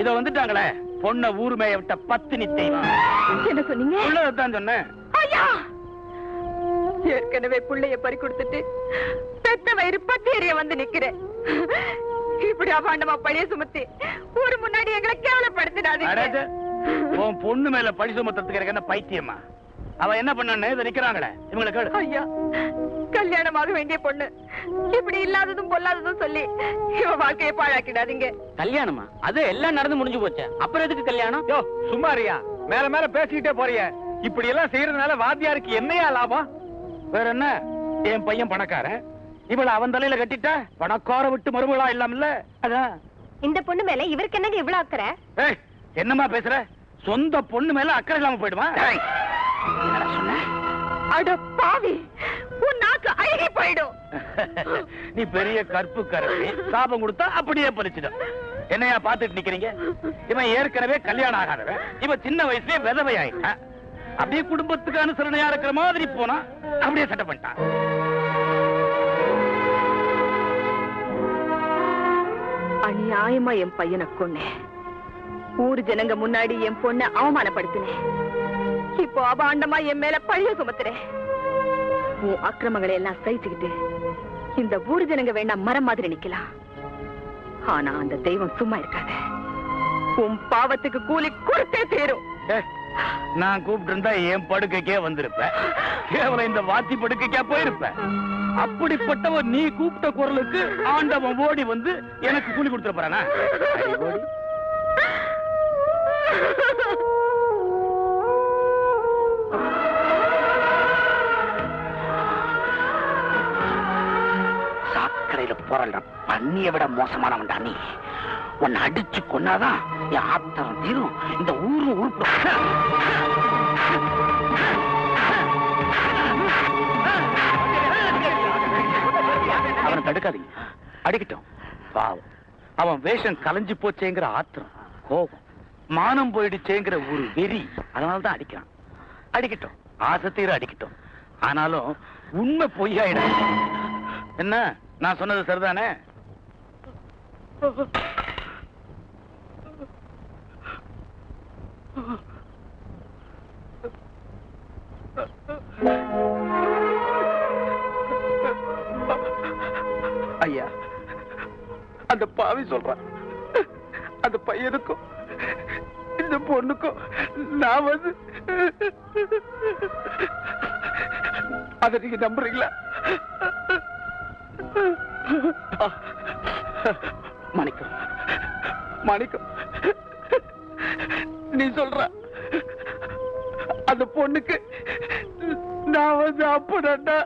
இதோ வந்துட்டாங்களே. பொண்ண ஊர் மேய விட்ட பத்தினி தெய்வம். என்ன சொன்னீங்க? உள்ளதான் சொன்னேன். ஐயா! ஏற்கனவே புள்ளைய பறி கொடுத்துட்டு பெத்த வயிறு பத்தேறிய வந்து நிக்கிறேன். இப்படி அபாண்டமா பழைய சுமத்தி ஊரு முன்னாடி எங்களை அடடே. கேவலப்படுத்திடாதீங்க உன் பொண்ணு மேல பழி சுமத்துறதுக்கு எனக்கு என்ன பைத்தியமா? அவ என்ன பண்ணான்னு இதை நிக்கிறாங்களே. இவங்களை கேளு. ஐயா கல்யாணமாக வேண்டிய பொண்ணு. இப்படி இல்லாததும் பொல்லாததும் சொல்லி இவ வாழ்க்கையை பாழாக்கிடாதீங்க. கல்யாணமா? அது எல்லாம் நடந்து முடிஞ்சு போச்சு. அப்புறம் எதுக்கு கல்யாணம்? யோ சும்மாரியா. மேல மேல பேசிக்கிட்டே போறிய. இப்படி எல்லாம் செய்யறதுனால வாத்தியாருக்கு என்னையா லாபம்? வேற என்ன? என் பையன் பணக்காரன். இவள அவன் தலையில கட்டிட்டா பணக்கார விட்டு மறுமலா இல்லாமல்ல? அதான். இந்த பொண்ணு மேல இவருக்கு என்னங்க இவ்வளவு அக்கறை? ஏய் என்னம்மா பேசுற? சொந்த பொண்ணு மேல அக்கறை இல்லாம போயிடுமா? சொன்ன? அட பாவி உன் நாக்கு அழுகி போயிடும். நீ பெரிய கற்பு கரவி சாபம் கொடுத்தா அப்படியே பறிச்சிடும் என்னையா பாத்துட்டு நிக்கிறீங்க? இவன் ஏற்கனவே கல்யாணம் ஆகாதவன். இவன் சின்ன வயசுலயே விதவை ஆயிட்டான் அப்படியே குடும்பத்துக்கு அனுசரணையா இருக்கிற மாதிரி போனா அப்படியே சட்டை பண்ணிட்டான். அநியாயமா என் பையனை கொன்னேன். ஊர் ஜனங்க முன்னாடி என் பொண்ணை அவமானப்படுத்தினேன். இப்போ அபாண்டமா என் மேல பழிய சுமத்துறேன். உன் அக்கிரமங்களை எல்லாம் சகிச்சுக்கிட்டு இந்த ஊர் ஜனங்க வேணா மரம் மாதிரி நிக்கலாம். ஆனா அந்த தெய்வம் சும்மா இருக்காது. உன் பாவத்துக்கு கூலி கொடுத்தே தீரும் ஏய், நான் கூப்பிட்டு இருந்தா என் படுக்கைக்கே வந்திருப்பேன் கேவலம் இந்த வாத்தி படுக்கைக்கே போயிருப்பேன் அப்படிப்பட்டவ நீ கூப்பிட்ட குரலுக்கு ஆண்டவன் ஓடி வந்து எனக்கு கூலி ஓடி. சாக்கடையில போறல பண்ணிய விட மோசமானவன்டா நீ. உன்னை அடிச்சு கொன்னாதான் என் ஆத்திரம் தீரும். இந்த ஊரு உருப்பு அவனை தடுக்காதீங்க. அடிக்கட்டும். பாவம். அவன் வேஷம் கலைஞ்சு போச்சேங்கிற ஆத்திரம் கோபம் மானம் போயிடுச்சேங்கிற ஒரு வெறி. அதனால தான் அடிக்கிறான். அடிக்கட்டும். ஆசை தீர அடிக்கட்டும். ஆனாலும் உண்மை பொய்யாயிடும். என்ன? நான் சொன்னது சரிதானே? ஐயா அந்த பாவி சொல்றான். அந்த பையனுக்கும் இந்த பொண்ணுக்கும் நான் வந்து அதை நீங்க நம்புறீங்களா? மணிக்கம் மாணிக்கம் நீ சொல்ற அந்த பொண்ணுக்கு நான் வந்து அப்படா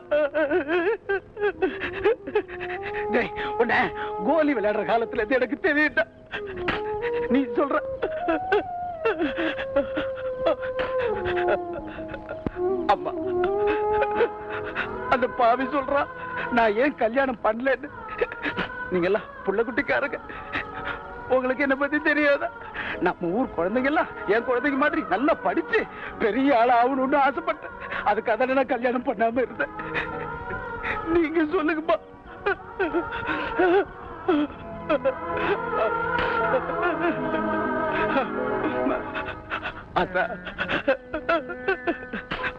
உன்ன கோலி விளையாடுற காலத்துல இருந்து எனக்கு தெரியட்டா நீ சொல்ற பாவி சொல்றான் நான் ஏன் கல்யாணம் பண்ணலன்னு? நீங்க எல்லாம் புள்ள குட்டிக்காரங்க. உங்களுக்கு என்ன பத்தி தெரியாதா? நம்ம ஊர் குழந்தைங்க எல்லாம் என் குழந்தைங்க மாதிரி நல்லா படிச்சு பெரிய ஆள் ஆகணும்னு ஆசைப்பட்டேன். அதுக்காக நான் கல்யாணம் பண்ணாம இருந்தேன். நீங்க சொல்லுங்கப்பா.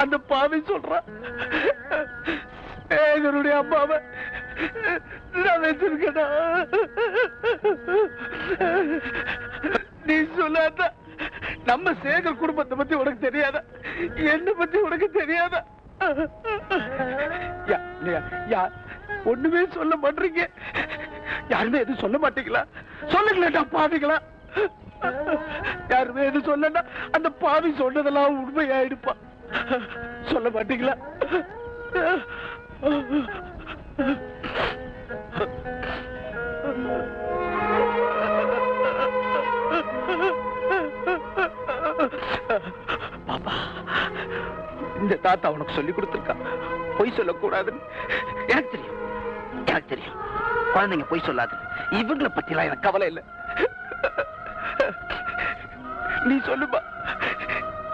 அந்த பாவி சொல்றான் எங்களுடைய அம்மாவை நான் வச்சிருக்கடா நீ சொல்லாத. நம்ம சேகர் குடும்பத்தை பத்தி உனக்கு தெரியாத? என்ன பத்தி உனக்கு தெரியாத? யா- ஒண்ணுமே சொல்ல மாட்டீங்க. யாருமே எதுவும் சொல்ல மாட்டீங்களா? சொல்லுங்களேடா பாவிங்களா யாருமே எதுவும் சொல்லனா அந்த பாவி சொன்னதெல்லாம் உண்மையாயிடுப்பா. சொல்ல மாட்டீங்களா? பாப்பா இந்த தாத்தா உனக்கு சொல்லி கொடுத்துருக்கா. பொய் சொல்லக்கூடாதுன்னு. எனக்கு தெரியும் எனக்கு தெரியும். குழந்தைங்க பொய் சொல்லாது. இவங்களை பத்திலாம் எனக்கு கவலை இல்லை. நீ சொல்லுமா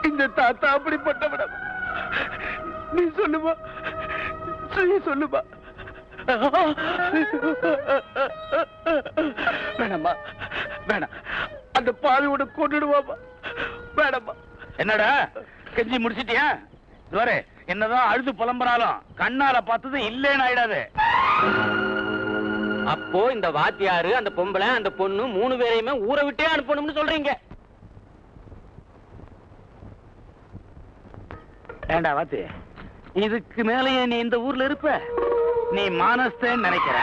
இந்த தாத்தா அப்படிப்பட்டவன? நீ சொல்லுமா நீ சொல்லுமா? வேணாம்மா வேணாம். அந்த பாவியோட கொண்டுடுவாமா வேணாமா என்னடா? கெஞ்சி முடிச்சிட்டியா? இதுவரை என்னதான் அழுது புலம்புறாலும் கண்ணால பார்த்தது இல்லேன்னு ஆயிடாது. அப்போ இந்த வாத்தியாரு அந்த பொம்பளை அந்த பொண்ணு மூணு பேரையுமே ஊரை விட்டே அனுப்பணும்னு சொல்றீங்க. ஏண்டா வாத்து இதுக்கு மேலயே நீ இந்த ஊர்ல இருப்ப. நீ மானஸ்தேன்னு நினைக்கிற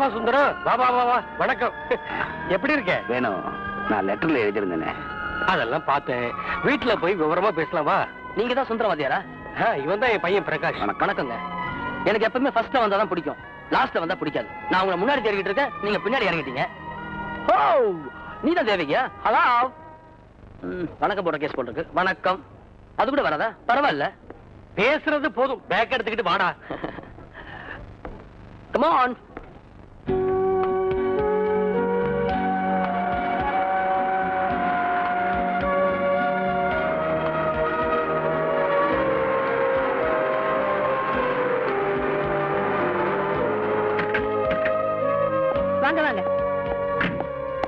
பாப்பா சுந்தரம். பாபா பாபா வணக்கம். எப்படி இருக்க? வேணும். நான் லெட்டர்ல எழுதியிருந்தேனே. அதெல்லாம் பார்த்தேன். வீட்டுல போய் விவரமா பேசலாமா? நீங்க தான் சுந்தரவாதியாரா? இவன் தான் என் பையன் பிரகாஷ். வணக்கங்க. எனக்கு எப்பவுமே ஃபர்ஸ்ட்ல வந்தா தான் பிடிக்கும். லாஸ்ட்ல வந்தா பிடிக்காது. நான் உங்களை முன்னாடி தேடிக்கிட்டு இருக்கேன். நீங்க பின்னாடி இறங்கிட்டீங்க. ஓ நீ தான் தேவியா ஹலோ வணக்கம் போட கேஸ் போட்டிருக்கு. வணக்கம். அது கூட வராதா? பரவாயில்ல. பேசுறது போதும். பேக் எடுத்துக்கிட்டு வாடா. கம் வாங்க வாங்க.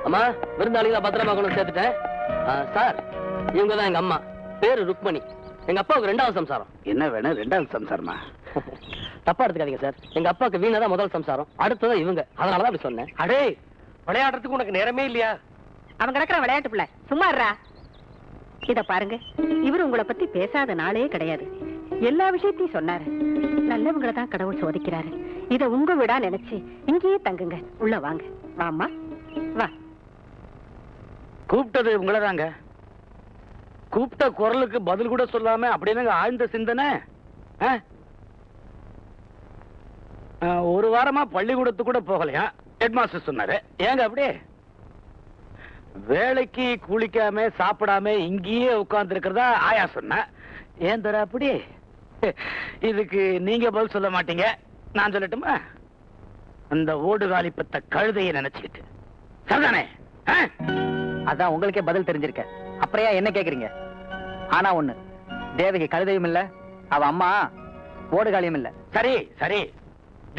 அம்மா விருந்தாளிகளை பத்திரமா கொண்டு சேர்த்துட்டேன் சார் இவங்க தான் எங்க அம்மா. பேரு ருக்மணி. எங்க அப்பாவுக்கு ரெண்டாவது சம்சாரம். என்ன வேணும் ரெண்டாவது சம்சாரமா? தப்பா எடுத்துக்காதீங்க சார். எங்க அப்பாவுக்கு வீணா தான் முதல் சம்சாரம். அடுத்தது இவங்க. அதனாலதான் அப்படி சொன்னேன். அடே விளையாடுறதுக்கு உனக்கு நேரமே இல்லையா? அவன் கிடக்குற விளையாட்டு பிள்ளை. சும்மா இருடா. இத பாருங்க. இவர் உங்களை பத்தி பேசாத நாளே கிடையாது. எல்லா விஷயத்தையும் சொன்னாரு. நல்லவங்களை தான் கடவுள் சோதிக்கிறாரு. இத உங்க விடா நினைச்சு இங்கேயே தங்குங்க. உள்ள வாங்க. வாம்மா. வா. கூப்பிட்டது உங்களதாங்க கூப்பிட்ட குரலுக்கு பதில் கூட சொல்லாம அப்படின்னு ஆழ்ந்த சிந்தனை. ஆ? ஒரு வாரமா பள்ளிக்கூடத்துக்கு கூட போகலையா? ஹெட் மாஸ்டர் சொன்னாரு. ஏங்க அப்படி? வேலைக்கு குளிக்காம சாப்பிடாம இங்கேயே உட்கார்ந்து இருக்கிறதா ஆயா சொன்ன. ஏன் தர அப்படி? இதுக்கு நீங்க பதில் சொல்ல மாட்டீங்க. நான் சொல்லட்டுமா? அந்த ஓடுகாலி பெத்த கழுதையை நினைச்சுக்கிட்டு. சரிதானே? அதான் உங்களுக்கே பதில் தெரிஞ்சிருக்க அப்புறம் ஏன் என்ன கேக்குறீங்க? ஆனா ஒண்ணு தேவகி கழுதையும் இல்ல அவ அம்மா ஓடுகாலியும் இல்ல. சரி சரி.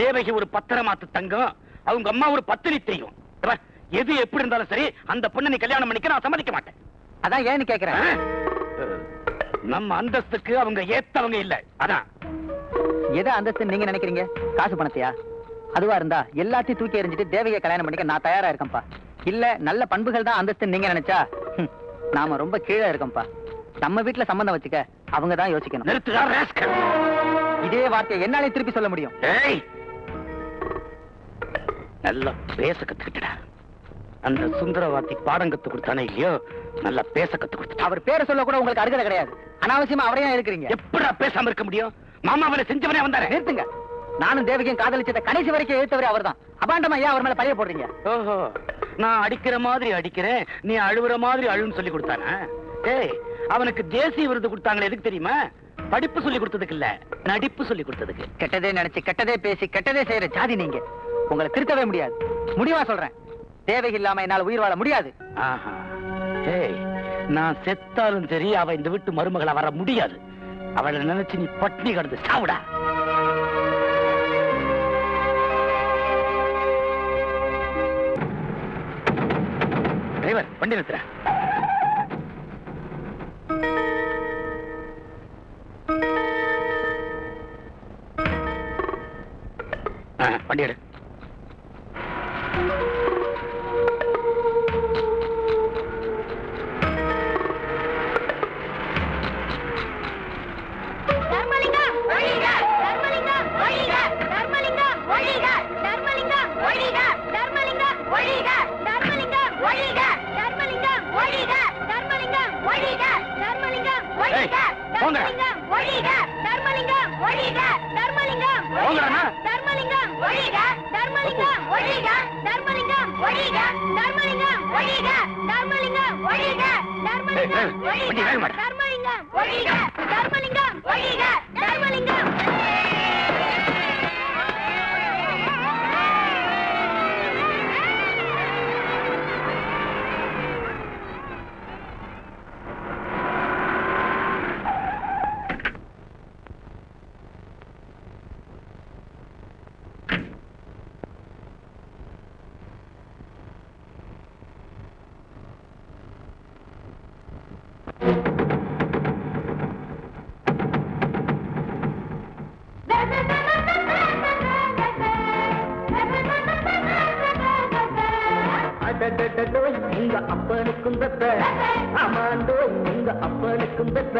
தேவகி ஒரு பத்திரமாத்து தங்கம் அவங்க அம்மா ஒரு பத்தினி தெரியும் எது எப்படி இருந்தாலும் சரி அந்த பொண்ணை நீ கல்யாணம் பண்ணிக்க நான் சம்மதிக்க மாட்டேன். அதான் ஏன்னு கேக்குறேன்? நம்ம அந்தஸ்துக்கு அவங்க ஏத்தவங்க இல்ல. அதான். எதை அந்தஸ்து நீங்க நினைக்கிறீங்க? காசு பணத்தையா? அதுவா இருந்தா எல்லாத்தையும் தூக்கி எறிஞ்சிட்டு தேவகியை கல்யாணம் பண்ணிக்க நான் தயாரா இருக்கேன்ப்பா. இல்ல நல்ல பண்புகள் தான் அந்தஸ்து நீங்க நினைச்சா நாம ரொம்ப கீழே இருக்கோம்ப்பா. நம்ம வீட்டுல சம்பந்தம் வச்சுக்க அவங்க தான் யோசிக்கணும். இதே வார்த்தையை என்னாலே திருப்பி சொல்ல முடியும். நல்லா பேச கத்துக்கிட்டடா. அந்த சுந்தரவாதி பாடம் கத்து கொடுத்தானே இல்லையோ? நல்லா பேச கத்து கொடுத்துட்டா. அவர் பேரை சொல்ல கூட உங்களுக்கு அருகதை கிடையாது. அனாவசியமா அவரையும் இருக்கிறீங்க? எப்படா பேசாம இருக்க முடியும்? மாமா அவனை செஞ்சவனே வந்தாரு. நிறுத்துங்க. நானும் தேவகியும் காதலிச்சத கடைசி வரைக்கும் எழுத்தவரே அவர்தான். அபாண்டமா ஏன் அவர் மேல பழைய போடுறீங்க? ஓஹோ நான் அடிக்கிற மாதிரி அடிக்கிறேன் நீ அழுவுற மாதிரி அழுன்னு சொல்லி கொடுத்தானா? ஏய் அவனுக்கு தேசிய விருது கொடுத்தாங்களே எதுக்கு தெரியுமா? படிப்பு சொல்லி கொடுத்ததுக்கு இல்ல நடிப்பு சொல்லி கொடுத்ததுக்கு. கெட்டதே நினைச்சு கெட்டதே பேசி கெட்டதே செய்யற ஜாதி நீங்க. உங்களை திருத்தவே முடியாது. முடிவா சொல்றேன். தேவையில்லாம என்னால உயிர் வாழ முடியாது. ஆஹா. ஏய் நான் செத்தாலும் சரி அவ இந்த வீட்டு மருமகளா வர முடியாது. அவளை நினைச்சு நீ பட்னி கடந்து சாவுடா. டிரைவர் வண்டி நிறுத்துற தர்மலிங்கம் அப்பனுக்கும் பெத்த அம்மாண்டோ உங்க அப்பனுக்கும் பெத்த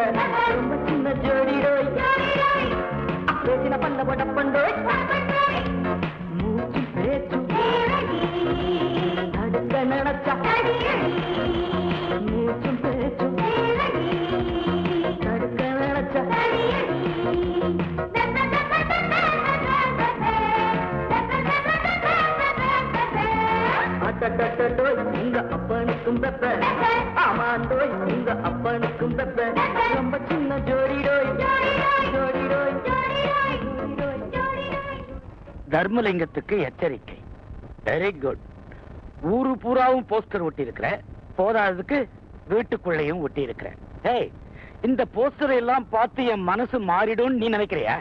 தர்மலிங்கத்துக்கு எச்சரிக்கை. வெரி குட் ஊரு பூராவும் போஸ்டர் ஒட்டி இருக்கிற போதாததுக்கு வீட்டுக்குள்ளேயும் ஒட்டி இருக்கிற இந்த போஸ்டர் எல்லாம் பார்த்து என் மனசு மாறிடும் நீ நினைக்கிறியா?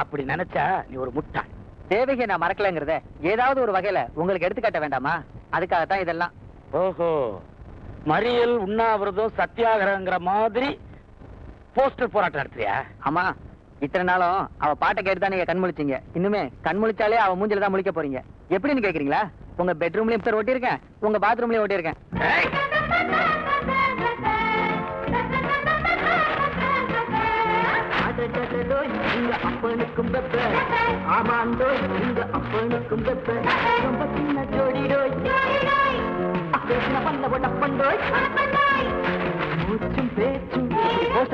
அப்படி நினைச்சா நீ ஒரு முட்டாள். தேவையை நான் மறக்கலங்கிறத ஏதாவது ஒரு வகையில உங்களுக்கு எடுத்துக்காட்ட வேண்டாமா? அதுக்காகத்தான் இதெல்லாம். ஓஹோ மறியல் உண்ணாவிரதம் சத்தியாகிரகங்கிற மாதிரி போஸ்டர் போராட்டம் நடத்துறியா? ஆமா. இத்தனை நாளும் அவ பாட்டை கேட்டு தான் நீங்க கண்முழிச்சீங்க. இன்னுமே கண்முழிச்சாலே அவ மூஞ்சில தான் முழிக்க போறீங்க. எப்படின்னு கேக்குறீங்களா? உங்க பெட்ரூம்லயும் சார் ஓட்டியிருக்கேன் உங்க பாத்ரூம்லயும் ஓட்டியிருக்கேன் அப்பனுக்கும்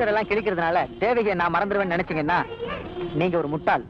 பேரெல்லாம் கிழிக்கிறதுனால தேவையை நான் மறந்துடுவேன்னு நினைச்சீங்கன்னா நீங்க ஒரு முட்டாள்.